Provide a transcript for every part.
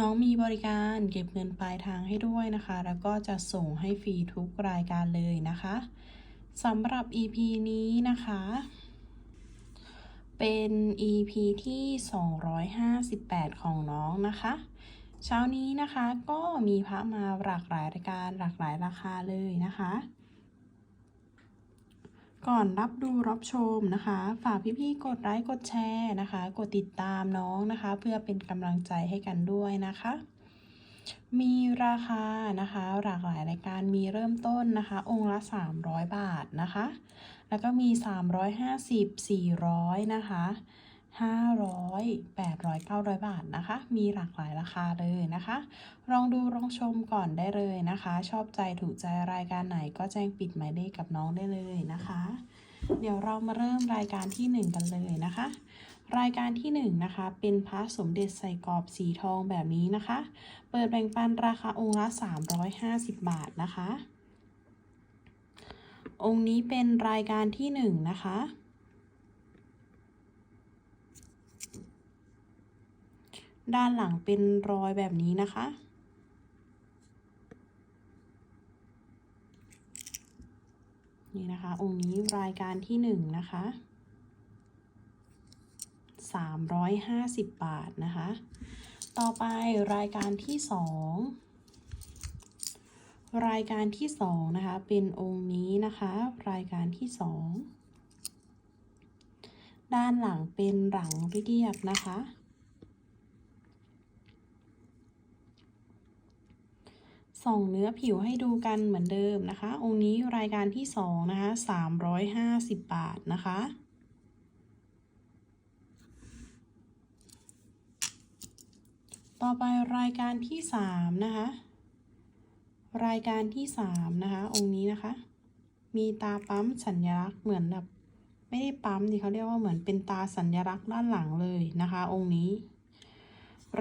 น้องมีบริการเก็บเงินปลายทางให้ด้วยนะคะ แล้วก็จะส่งให้ฟรีทุกรายการเลยนะคะสำหรับ EP นี้นะคะ เป็น EP ที่ 258 ของน้องนะคะ เช้านี้นะคะก็มีพระมาหลากหลายรายการหลากหลายราคาเลยนะคะ ก่อนรับดูรับชมนะคะ ฝากพี่ๆกดไลค์กดแชร์นะคะ กดติดตามน้องนะคะ เพื่อเป็นกำลังใจให้กันด้วยนะคะ มีราคานะคะหลากหลายรายการมีเริ่มต้นนะคะ องค์ละ 300 บาทนะคะ แล้วก็มี 350 400 นะคะ 500 800 900 บาทนะคะ มีหลากหลายราคาเลยนะคะ ลองดูลองชมก่อนได้เลยนะคะ ชอบใจถูกใจรายการไหนก็แจ้งปิดหมายเลขกับน้องได้เลยนะคะ เดี๋ยวเรามาเริ่มรายการที่ 1 กันเลยนะคะ รายการที่ 1 นะคะ เป็นพระสมเด็จใส่กรอบสีทองแบบนี้นะคะ เปิดแบ่งปันราคาองค์ละ 350 บาทนะคะ องค์นี้เป็นรายการที่ 1 นะคะ ด้านหลังเป็นรอยแบบนี้นะคะ นี่นะคะ องค์นี้รายการที่หนึ่งนะคะสามร้อยห้าสิบบาทนะคะ ต่อไปรายการที่สองรายการที่สองนะคะ เป็นองค์นี้นะคะ รายการที่สองด้านหลังเป็นหลังเรียบนะคะ ส่องเนื้อผิวให้ดูกันเหมือนเดิมนะคะ องค์นี้รายการที่สองนะคะสามร้อยห้าสิบบาทนะคะ ต่อไปรายการที่สามนะคะ รายการที่สามนะคะ องค์นี้นะคะ มีตาปั๊มสัญลักษณ์เหมือนแบบไม่ได้ปั๊มดิเขาเรียกว่าเหมือนเป็นตาสัญลักษณ์ด้านหลังเลยนะคะ องค์นี้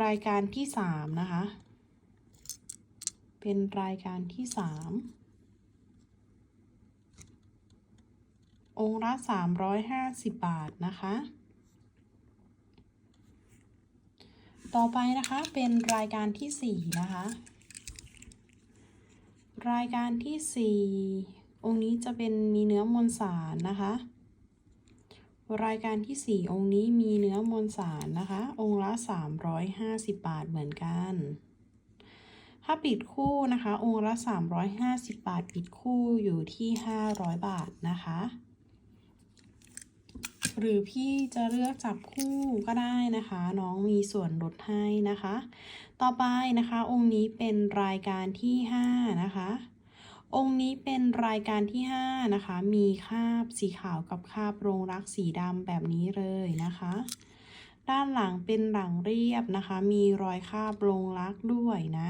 รายการที่สามนะคะ เป็นรายการที่สามองค์ละสามร้อยห้าสิบบาทนะคะ ต่อไปนะคะเป็นรายการที่สี่นะคะ รายการที่สี่องค์นี้จะเป็นมีเนื้อมวลสารนะคะรายการที่สี่องค์นี้มีเนื้อมวลสารนะคะ องค์ละสามร้อยห้าสิบบาทเหมือนกัน ถ้าปิดคู่นะคะองค์ละ 350 บาท ปิดคู่อยู่ที่ 500 บาทนะคะ หรือพี่จะเลือกจับคู่ก็ได้นะคะ น้องมีส่วนลดให้นะคะ ต่อไปนะคะองค์นี้เป็นรายการที่ 5 นะคะองค์นี้เป็นรายการที่ 5 นะคะ มีคาบสีขาวกับคาบโรงรักสีดำแบบนี้เลยนะคะ ด้านหลังเป็นหลังเรียบนะคะ มีรอยคาบลงลักด้วยนะ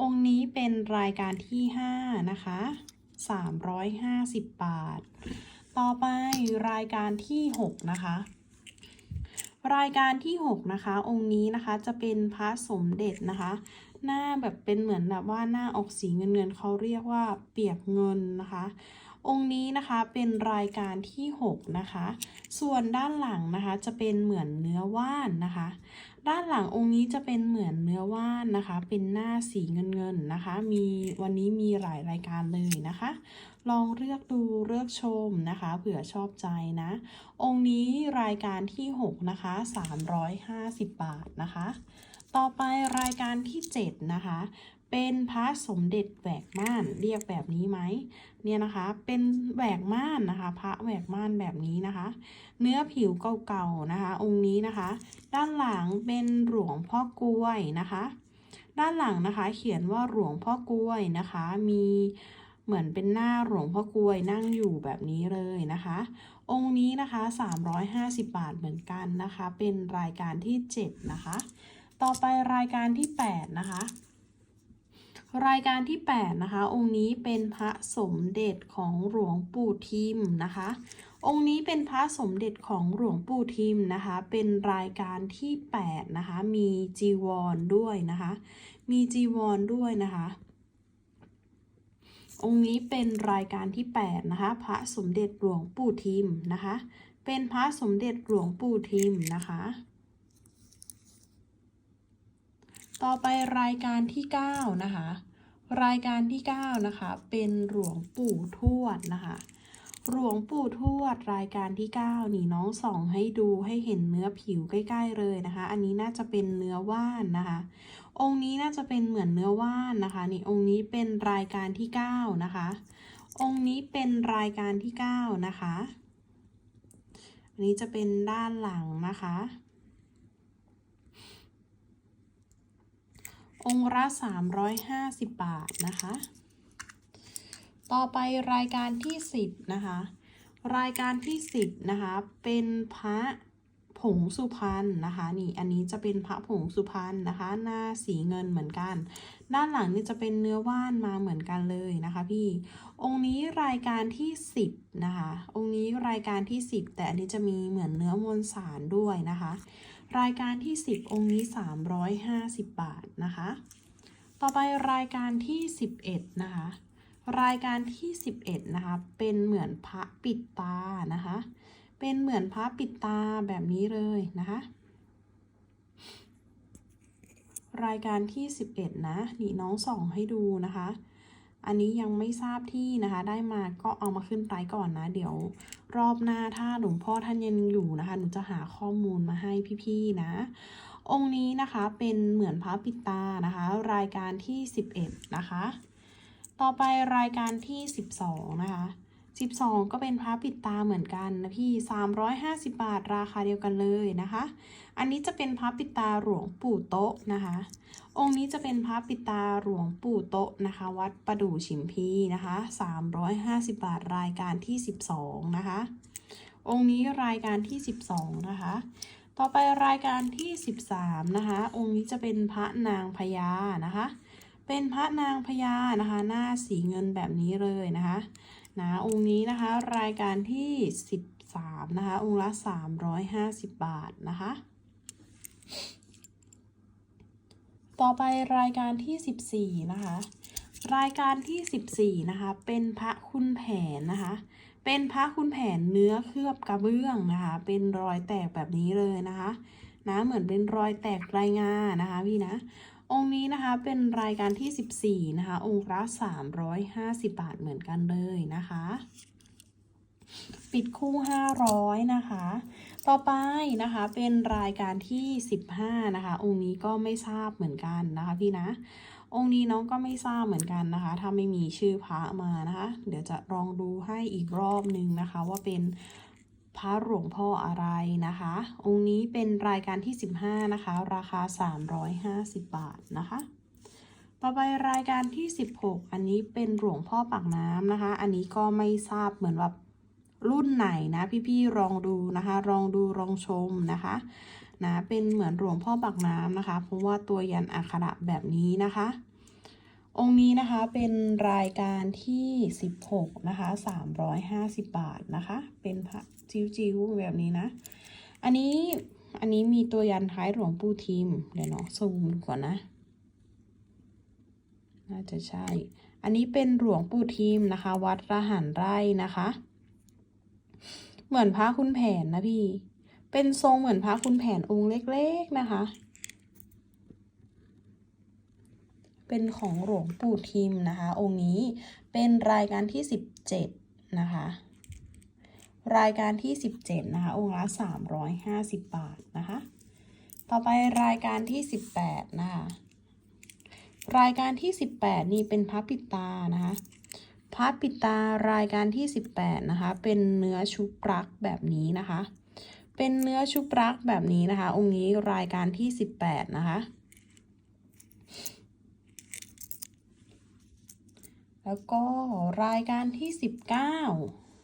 องค์นี้เป็นรายการที่ 5 นะคะ 350 บาท ต่อไปรายการที่ 6 นะคะ รายการที่ 6 นะคะ องค์นี้นะคะจะเป็นพระสมเด็จนะคะ หน้าแบบเป็นเหมือนแบบว่าหน้าออกสีเงินเงินเขาเรียกว่าเปียกเงินนะคะ องค์นี้นะคะเป็นรายการที่ 6 นะคะ ส่วนด้านหลังนะคะจะเป็นเหมือนเนื้อว่านนะคะ ด้านหลังองค์นี้จะเป็นเหมือนเนื้อว่านนะคะ เป็นหน้าสีเงินเงินนะคะ มีวันนี้มีหลายรายการเลยนะคะ ลองเลือกดูเลือกชมนะคะเผื่อชอบใจนะ องค์นี้รายการที่ 6 นะคะ 350 บาทนะคะ ต่อไปรายการที่ 7 นะคะ เป็นพระสมเด็จแหวกม่านเรียกแบบนี้ไหมเนี่ยนะคะ เป็นแหวกม่านนะคะ พระแหวกม่านแบบนี้นะคะ เนื้อผิวเก่าๆนะคะ องค์นี้นะคะ ด้านหลังเป็นหลวงพ่อกล้วยนะคะ ด้านหลังนะคะ เขียนว่าหลวงพ่อกล้วยนะคะ มีเหมือนเป็นหน้าหลวงพ่อกล้วยนั่งอยู่แบบนี้เลยนะคะ องค์นี้นะคะ 350 บาทเหมือนกันนะคะ เป็นรายการที่ 7 นะคะ ต่อไปรายการที่ 8 นะคะ รายการที่ 8 นะคะ องค์นี้เป็นพระสมเด็จของหลวงปู่ทิมนะคะ องค์นี้เป็นพระสมเด็จของหลวงปู่ทิมนะคะ เป็นรายการที่ 8 นะคะ มีจีวรด้วยนะคะ มีจีวรด้วยนะคะองค์นี้เป็นรายการที่ 8 นะคะ พระสมเด็จหลวงปู่ทิมนะคะ เป็นพระสมเด็จหลวงปู่ทิมนะคะ ต่อไปรายการที่ 9 นะคะ รายการที่ 9 นะคะ เป็นหลวงปู่ทวดนะคะหลวงปู่ทวดรายการที่ 9 นี่น้องส่องให้ดูให้เห็นเนื้อผิวใกล้ ๆ เลยนะคะ อันนี้น่าจะเป็นเนื้อว่านนะคะ องค์นี้น่าจะเป็นเหมือนเนื้อว่านนะคะนี่องค์นี้เป็นรายการที่ 9 นะคะ องค์นี้เป็นรายการที่ 9 นะคะ อันนี้จะเป็นด้านหลังนะคะ องค์ละ350 บาทนะคะ ต่อไปรายการที่ 10 นะคะ รายการที่ 10 นะคะ เป็นพระผงสุพรรณนะคะ นี่อันนี้จะเป็นพระผงสุพรรณนะคะ หน้าสีเงินเหมือนกัน ด้านหลังนี่จะเป็นเนื้อว่านมาเหมือนกันเลยนะคะพี่ องค์นี้รายการที่ 10 นะคะ องค์นี้รายการที่ 10 แต่อันนี้จะมีเหมือนเนื้อมวลสารด้วยนะคะ รายการที่ 10 องค์นี้ 350 บาทนะคะ ต่อไปรายการที่ 11 นะคะ รายการที่ 11 นะคะ เป็นเหมือนพระปิดตานะคะ เป็นเหมือนพระปิดตาแบบนี้เลยนะคะ รายการที่ 11 นะนี่น้องส่องให้ดูนะคะ อันนี้ยังไม่ทราบที่นะคะ ได้มาก็เอามาขึ้นไลฟ์ก่อนนะ เดี๋ยว รอบหน้าถ้าหลวงพ่อท่านยังอยู่นะคะ หนูจะหาข้อมูลมาให้พี่ๆนะ องค์นี้นะคะเป็นเหมือนพระปิตานะคะ รายการที่ 11 นะคะ ต่อไปรายการที่ 12 นะคะ 12 ก็เป็นพระปิดตาเหมือนกันนะพี่ 350 บาทราคาเดียวกันเลยนะคะ อันนี้จะเป็นพระปิดตาหลวงปู่โต๊ะนะคะ องค์นี้จะเป็นพระปิดตาหลวงปู่โต๊ะนะคะ วัดประดู่ฉิมพีนะคะ 350 บาทรายการที่ 12 นะคะ องค์นี้รายการที่ 12 นะคะ ต่อไปรายการที่ 13 นะคะ องค์นี้จะเป็นพระนางพญานะคะ เป็นพระนางพญานะคะ หน้าสีเงินแบบนี้เลยนะคะ นะองค์นี้นะคะรายการที่ 13 นะคะ องค์ละ 350 บาทนะคะ ต่อไปรายการที่ 14 นะคะ รายการที่ 14 นะคะ เป็นพระคุณแผนนะคะ เป็นพระคุณแผนเนื้อเคลือบกระเบื้องนะคะ เป็นรอยแตกแบบนี้เลยนะคะนะเหมือนเป็นรอยแตกรายงานะคะพี่นะ องค์นี้นะคะเป็นรายการที่ 14 นะคะ องค์ละ350 บาทเหมือนกันเลยนะคะ ปิดคู่ 500 นะคะ ต่อไปนะคะเป็นรายการที่ 15 นะคะ องค์นี้ก็ไม่ทราบเหมือนกันนะคะพี่นะ องค์นี้น้องก็ไม่ทราบเหมือนกันนะคะ ถ้าไม่มีชื่อพระมานะคะ เดี๋ยวจะลองดูให้อีกรอบนึงนะคะว่าเป็น พระหลวงพ่ออะไรนะคะ องค์นี้เป็นรายการที่ 15 นะคะ ราคา 350 บาทนะคะ ต่อไปรายการที่ 16 อันนี้เป็นหลวงพ่อปากน้ำนะคะ อันนี้ก็ไม่ทราบเหมือนว่ารุ่นไหนนะ พี่ๆลองดูนะคะ ลองดูลองชมนะคะนะเป็นเหมือนหลวงพ่อปากน้ำนะคะ เพราะว่าตัวยันอักขระแบบนี้นะคะ องค์นี้นะคะเป็นรายการที่ 16 นะคะ 350 บาทนะคะ เป็นพระจิ๋วๆแบบนี้นะ อันนี้อันนี้มีตัวยันท้ายหลวงปู่ทิม เดี๋ยวน้องซูมก่อนนะ น่าจะใช่ อันนี้เป็นหลวงปู่ทิมนะคะ วัดระหันไร่นะคะ เหมือนพระคุณแผนนะพี่ เป็นทรงเหมือนพระคุณแผนองค์เล็กๆนะคะ เป็นของหลวงปู่ทิมนะคะ องค์นี้เป็นรายการที่ 17 นะคะ รายการที่ 17 นะคะ องค์ละ 350 บาทนะคะ ต่อไปรายการที่ 18 นะคะ รายการที่ 18 นี่เป็นพระปิตานะคะพระปิตารายการที่ 18 นะคะ เป็นเนื้อชุบรักแบบนี้นะคะ เป็นเนื้อชุบรักแบบนี้นะคะ องค์นี้รายการที่ 18 นะคะ แล้วก็รายการที่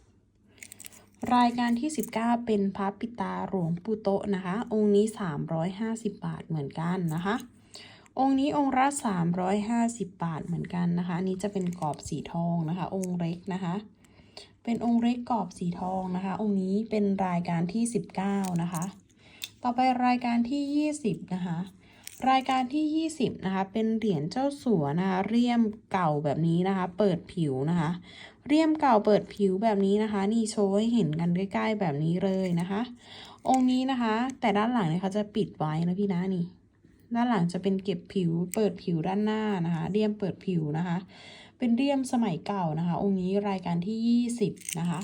19 รายการที่ 19 เป็นพระปิตาหลวงปู่โตนะคะ องค์นี้ 350 บาทเหมือนกันนะคะ องค์นี้องค์ละ350 บาทเหมือนกันนะคะอันนี้จะเป็นกรอบสีทองนะคะ องค์เล็กนะคะ เป็นองค์เล็กกรอบสีทองนะคะ องค์นี้เป็นรายการที่ 19 นะคะ ต่อไปรายการที่ 20 นะคะ รายการที่ 20 นะคะ เป็นเหรียญเจ้าสัวนะคะ เรียมเก่าแบบนี้นะคะ เปิดผิวนะคะ เรียมเก่าเปิดผิวแบบนี้นะคะ นี่โชว์ให้เห็นกันใกล้ ๆ แบบนี้เลยนะคะ องค์นี้นะคะ แต่ด้านหลังเนี่ยเขาจะปิดไว้นะพี่นะนี่ ด้านหลังจะเป็นเก็บผิว เปิดผิวด้านหน้านะคะ เรียมเปิดผิวนะคะ เป็นเรียมสมัยเก่านะคะ องค์นี้รายการที่ 20 นะคะ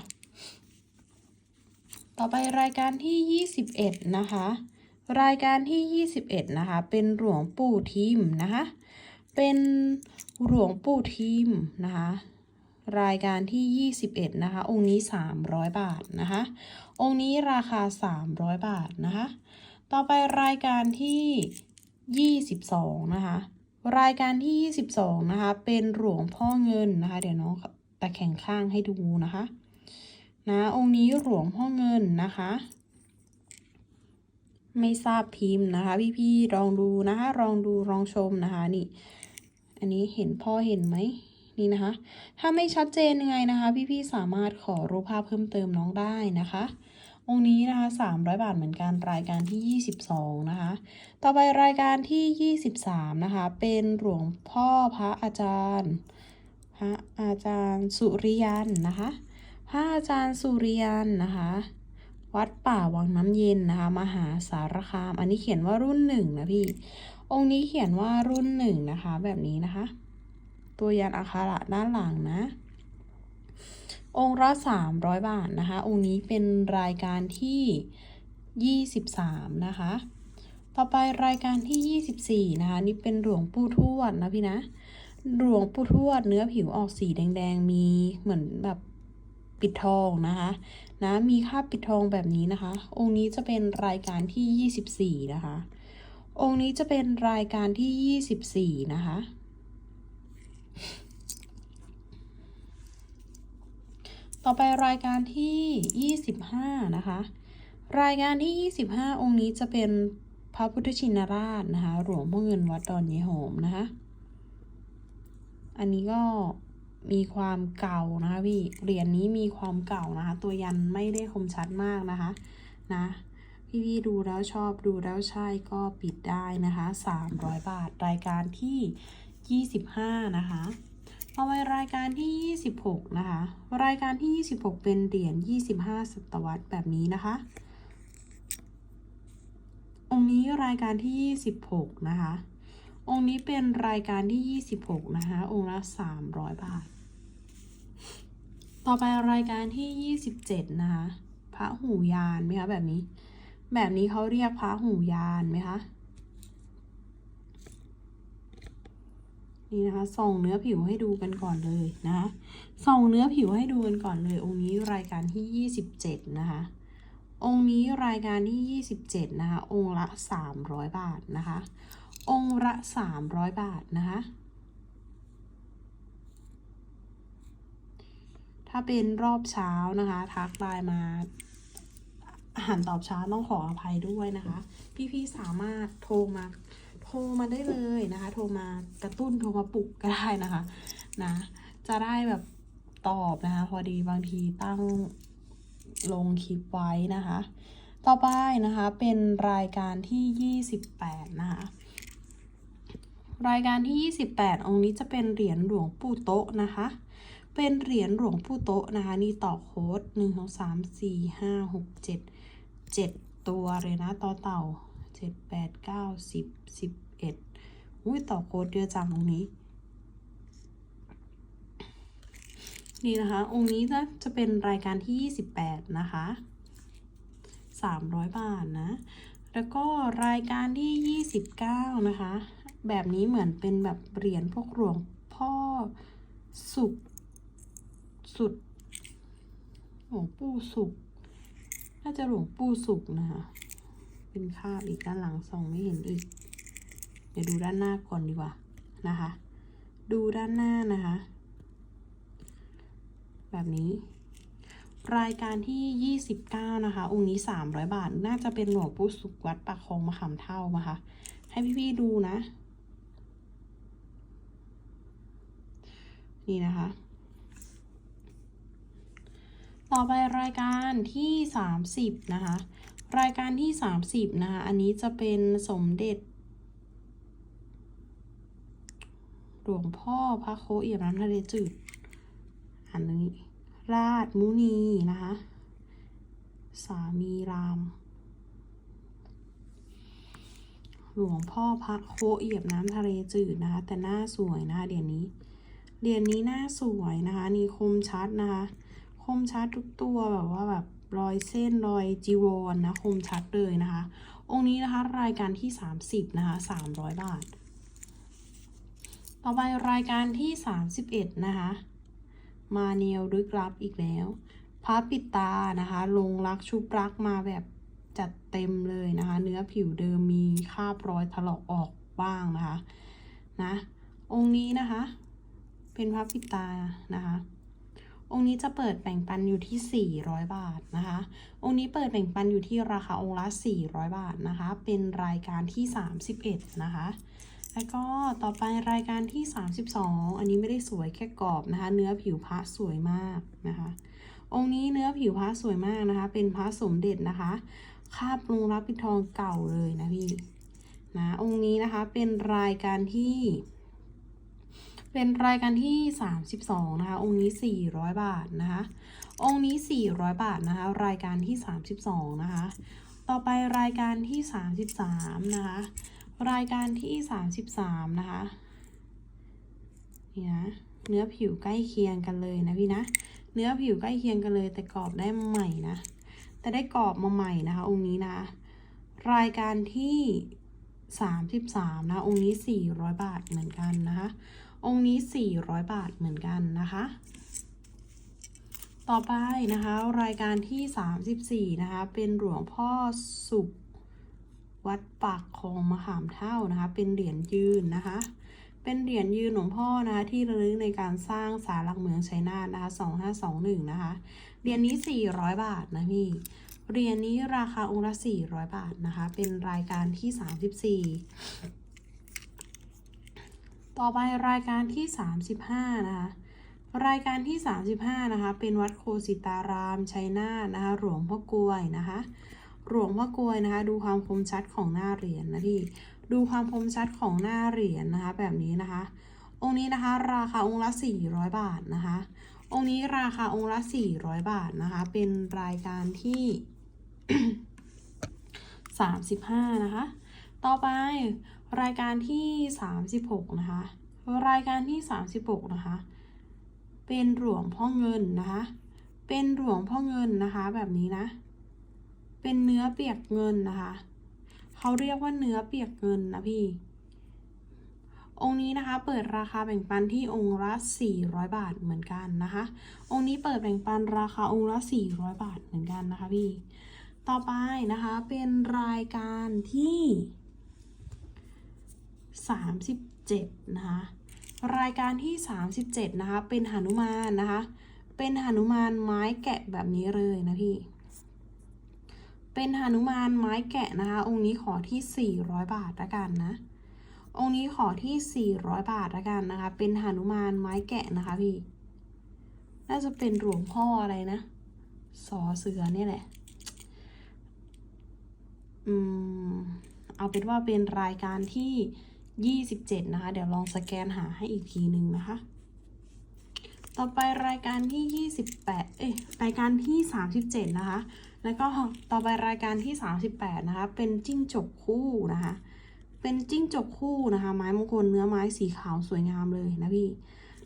ต่อไปรายการที่ 21 นะคะ รายการที่ 21 นะคะ เป็นหลวงปู่ทิมนะคะ เป็นหลวงปู่ทิมนะคะ รายการที่ 21 นะคะ องค์นี้ 300 บาทนะคะ องค์นี้ราคา 300 บาทนะคะ ต่อไปรายการที่ 22 นะคะ รายการที่ 22 นะคะ เป็นหลวงพ่อเงินนะคะ เดี๋ยวน้องตะแข่งข้างให้ดูนะคะ นะ องค์นี้หลวงพ่อเงินนะคะ ไม่ทราบพิมพ์นะคะ พี่ๆลองดูนะคะ ลองดูลองชมนะคะนี่ อันนี้เห็นพ่อเห็นไหมนี่นะคะ ถ้าไม่ชัดเจนยังไงนะคะ พี่ๆสามารถขอรูปภาพเพิ่มเติมน้องได้นะคะ องค์นี้นะคะ 300 บาทเหมือนกันรายการที่ 22 นะคะ ต่อไปรายการที่ 23 นะคะ เป็นหลวงพ่อพระอาจารย์พระอาจารย์สุริยันนะคะพระอาจารย์สุริยันนะคะ วัดป่าวังน้ำเย็นนะคะ มหาสารคาม อันนี้เขียนว่ารุ่นหนึ่งนะพี่ องค์นี้เขียนว่ารุ่นหนึ่งนะคะ แบบนี้นะคะ ตัวยันอักขระด้านหลังนะ องค์ละ300บาทนะคะ องค์นี้เป็นรายการที่23นะคะ ต่อไปรายการที่24นะคะ นี่เป็นหลวงปู่ทวดนะพี่นะ หลวงปู่ทวดเนื้อผิวออกสีแดงๆ มีเหมือนแบบ ปิดทองนะคะนะมีค่าปิดทองแบบนี้นะคะ องค์นี้จะเป็นรายการที่ 24 นะคะ องค์นี้จะเป็นรายการที่ 24 นะคะ ต่อไปรายการที่ 25 นะคะ รายการที่ 25 องค์นี้จะเป็นพระพุทธชินราชนะคะ หลวงพ่อเงินวัดดอนเยโหมนะคะ อันนี้ก็ มีความเก่านะคะพี่ เหรียญนี้มีความเก่านะคะ ตัวยันไม่ได้คมชัดมากนะคะนะพี่ๆดูแล้วชอบดูแล้วใช่ก็ปิดได้นะคะ 300 บาทรายการที่ 25 นะคะต่อไปรายการที่ 26 นะคะ รายการที่ 26 เป็นเหรียญ 25 ศตวรรษแบบนี้นะคะ องค์นี้รายการที่ 26 นะคะ องค์นี้เป็นรายการที่ 26 นะคะ องค์ละ 300 บาท ต่อไปรายการที่ 27 นะคะ พระหูยานไหมคะแบบนี้ แบบนี้เขาเรียกพระหูยานไหมคะ นี่นะคะ ส่องเนื้อผิวให้ดูกันก่อนเลยนะคะ ส่องเนื้อผิวให้ดูกันก่อนเลย องค์นี้รายการที่ 27 นะคะ องค์นี้รายการที่ 27 นะคะ องค์ละ 300 บาทนะคะ องค์ละ300บาทนะคะ ถ้าเป็นรอบเช้านะคะ ทักไลน์มาอาหารตอบช้าต้องขออภัยด้วยนะคะ พี่ๆสามารถโทรมาโทรมาได้เลยนะคะ โทรมากระตุ้นโทรมาปลุกก็ได้นะคะนะจะได้แบบตอบนะคะ พอดีบางทีตั้งลงคลิปไว้นะคะ ต่อไปนะคะเป็นรายการที่ 28 นะคะ รายการที่ 28 องค์นี้จะเป็นเหรียญหลวงปู่โต๊ะนะคะ เป็นเหรียญหลวงปู่โต๊ะนะคะ นี่ต่อโค้ดหนึ่งสองสามสี่ห้าหกเจ็ดเจ็ดตัวเลยนะต่อเต่าเจ็ดแปดเก้าสิบสิบเอ็ดอุ้ยต่อโค้ดเยอะจังตรงนี้ นี่นะคะ องค์นี้นะจะเป็นรายการที่ 28 นะคะ 300 บาทนะ แล้วก็รายการที่ 29 นะคะ แบบนี้เหมือนเป็นแบบเหรียญพวกหลวงพ่อสุขสุดหลวงปู่สุขน่าจะหลวงปู่สุขนะคะเป็นคาบอีกด้านหลังส่องไม่เห็นอีก เดี๋ยวดูด้านหน้าก่อนดีกว่านะคะ ดูด้านหน้านะคะ แบบนี้ รายการที่ 29 นะคะ องค์นี้ 300 บาท น่าจะเป็นหลวงปู่สุขวัดปากคลองมะขามเท่านะคะ ให้พี่ๆดูนะ นี่นะคะ ต่อไปรายการที่ 30 นะคะ รายการที่ 30 นะคะ อันนี้จะเป็นสมเด็จหลวงพ่อพระโคเอี่ยมน้ำทะเลจืด อันนี้ ราชมุนีนะคะ สามีราม หลวงพ่อพระโคเอี่ยมน้ำทะเลจืดนะคะ แต่หน้าสวยนะคะเหรียญนี้ เหรียญนี้หน้าสวยนะคะนี่คมชัดนะคะ คมชัดทุกตัวแบบว่าแบบรอยเส้นรอยจีวรนนะคมชัดเลยนะคะ องค์นี้นะคะรายการที่ 30นะคะ300 บาท ต่อไปรายการที่ 31นะคะมาเนียวลึกลับอีกแล้วพระปิดตานะคะ ลงรักชุบรักมาแบบจัดเต็มเลยนะคะ เนื้อผิวเดิมมีคราบรอยถลอกออกบ้างนะคะนะองค์นี้นะคะ เป็นพระปิตานะคะ องค์นี้จะเปิดแบ่งปันอยู่ที่ 400 บาทนะคะ องค์นี้เปิดแบ่งปันอยู่ที่ราคาองค์ละ 400 บาทนะคะ เป็นรายการที่ 31 นะคะ แล้วก็ต่อไปรายการที่ 32 อันนี้ไม่ได้สวยแค่กรอบนะคะ เนื้อผิวพระสวยมากนะคะ องค์นี้เนื้อผิวพระสวยมากนะคะ เป็นพระสมเด็จนะคะคาบลงรับปิดทองเก่าเลยนะพี่นะองค์นี้นะคะเป็นรายการที่ เป็นรายการที่ 32 นะคะ องค์นี้ 400 บาทนะคะ องค์นี้ 400 บาทนะคะ รายการที่ 32 นะคะ ต่อไปรายการที่ 33 นะคะ รายการที่ 33 นะคะ นี่นะ เนื้อผิวใกล้เคียงกันเลยนะพี่นะ เนื้อผิวใกล้เคียงกันเลย แต่กรอบได้ใหม่นะ แต่ได้กรอบมาใหม่นะคะ องค์นี้นะ รายการที่ 33 นะ องค์นี้ 400 บาทเหมือนกันนะคะ องค์นี้ 400 บาทเหมือนกันนะคะ ต่อไปนะคะ รายการที่ 34 นะคะ เป็นหลวงพ่อสุขวัดปากคลองมะขามเท่านะคะ เป็นเหรียญยืนนะคะ เป็นเหรียญยืนหลวงพ่อนะคะที่ระลึกในการสร้างศาลหลักเมืองชัยนาทนะคะ 2521 นะคะ เหรียญนี้ 400 บาทนะพี่ เหรียญนี้ราคาองค์ละ 400 บาทนะคะ เป็นรายการที่ 34 ต่อไปรายการที่ 35 นะคะ รายการที่ 35 นะคะ เป็นวัดโคสิตาราม ชัยนาทนะคะ หลวงพ่อกลวยนะคะ หลวงพ่อกลวยนะคะ ดูความคมชัดของหน้าเหรียญนะพี่ ดูความคมชัดของหน้าเหรียญนะคะ แบบนี้นะคะ องค์นี้นะคะ ราคาองค์ละ 400 บาทนะคะ องค์นี้ราคาองค์ละ 400 บาทนะคะ เป็นรายการที่ 35 นะคะ ต่อไป รายการที่ 36 นะคะ รายการที่ 36 นะคะ เป็นหลวงพ่อเงินนะคะ เป็นหลวงพ่อเงินนะคะ แบบนี้นะ เป็นเนื้อเปียกเงินนะคะ เขาเรียกว่าเนื้อเปียกเงินนะพี่ องค์นี้นะคะ เปิดราคาแบ่งปันที่องค์ละ 400 บาทเหมือนกันนะคะ องค์นี้เปิดแบ่งปันราคาองค์ละ 400 บาทเหมือนกันนะคะพี่ ต่อไปนะคะ เป็นรายการที่ 37 นะคะ รายการที่ 37 นะคะ เป็นหนุมานนะคะ เป็นหนุมานไม้แกะแบบนี้เลยนะพี่ เป็นหนุมานไม้แกะนะคะ องค์นี้ขอที่ 400 บาทละกันนะ องค์นี้ขอที่ 400 บาทละกันนะคะ เป็นหนุมานไม้แกะนะคะพี่ น่าจะเป็นหลวงพ่ออะไรนะ สอเสือเนี่ยแหละ อืม เอาเป็นว่าเป็นรายการที่ 27 นะคะ เดี๋ยวลองสแกนหาให้อีกทีหนึ่งนะคะ ต่อไปรายการที่ 28 เอ้ยรายการที่ 37 นะคะ แล้วก็ต่อไปรายการที่ 38 นะคะ เป็นจิ้งจกคู่นะคะ เป็นจิ้งจกคู่นะคะ ไม้มงคลเนื้อไม้สีขาวสวยงามเลยนะพี่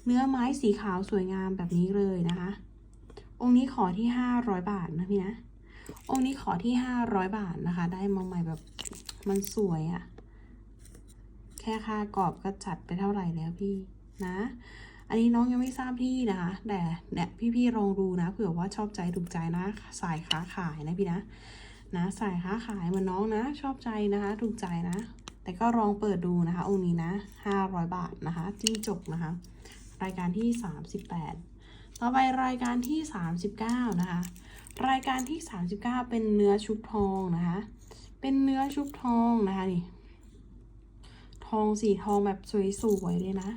เนื้อไม้สีขาวสวยงามแบบนี้เลยนะคะ องค์นี้ขอที่ 500 บาทนะพี่นะ องค์นี้ขอที่ 500 บาทนะคะ ได้มาใหม่แบบมันสวยอะ แค่ค่ากรอบก็จัดไปเท่าไหร่แล้วพี่นะ อันนี้น้องยังไม่ทราบที่นะคะ แต่เนี่ยพี่ๆลองดูนะเผื่อว่าชอบใจถูกใจนะ สายค้าขายนะพี่นะนะสายค้าขายเหมือนน้องนะ ชอบใจนะคะ ถูกใจนะ แต่ก็ลองเปิดดูนะคะ องค์นี้นะ 500 บาทนะคะ จิ้งจกนะคะ รายการที่ 38 ต่อไปรายการที่ 39 นะคะ รายการที่ 39 เป็นเนื้อชุบทองนะคะ เป็นเนื้อชุบทองนะคะนี่ องสีทองแบบสวยๆเลยนะ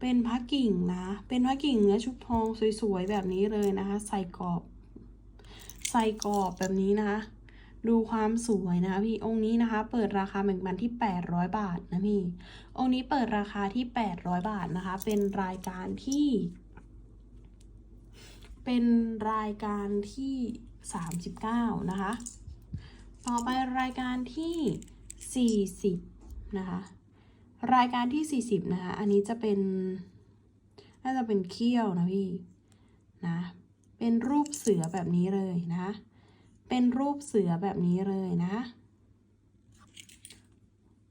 เป็นพระกิ่งนะ เป็นพระกิ่งเนื้อชุบทองสวยๆแบบนี้เลยนะคะ ใส่กรอบ ใส่กรอบแบบนี้นะคะ ดูความสวยนะคะพี่ องค์นี้นะคะ เปิดราคาแบ่งปันที่ 800 บาทนะพี่ องค์นี้เปิดราคาที่ 800 บาทนะคะ เป็นรายการที่ เป็นรายการที่ 39 นะคะ ต่อไปรายการที่ 40 นะคะ รายการที่ 40 นะคะ อันนี้จะเป็น น่าจะเป็นเขี้ยวนะพี่นะ เป็นรูปเสือแบบนี้เลยนะ เป็นรูปเสือแบบนี้เลยนะ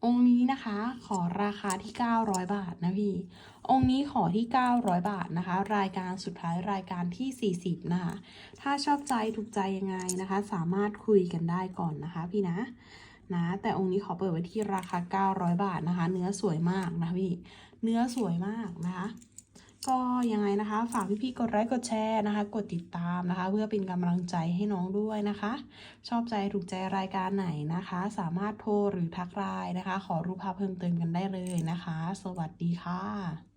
องค์นี้นะคะขอราคาที่ 900 บาทนะพี่ องค์นี้ขอที่ 900 บาทนะคะ รายการสุดท้ายรายการที่ 40 นะคะ ถ้าชอบใจถูกใจยังไงนะคะ สามารถคุยกันได้ก่อนนะคะพี่นะ นะ แต่องค์นี้ขอเปิดไว้ที่ราคา 900 บาทนะคะ เนื้อสวยมากนะพี่ เนื้อสวยมากนะคะ ก็ยังไงนะคะ ฝากพี่ๆกดไลค์กดแชร์นะคะ กดติดตามนะคะ เพื่อเป็นกำลังใจให้น้องด้วยนะคะ ชอบใจถูกใจรายการไหนนะคะ สามารถโทรหรือทักไลน์นะคะ ขอรูปภาพเพิ่มเติมกันได้เลยนะคะ สวัสดีค่ะ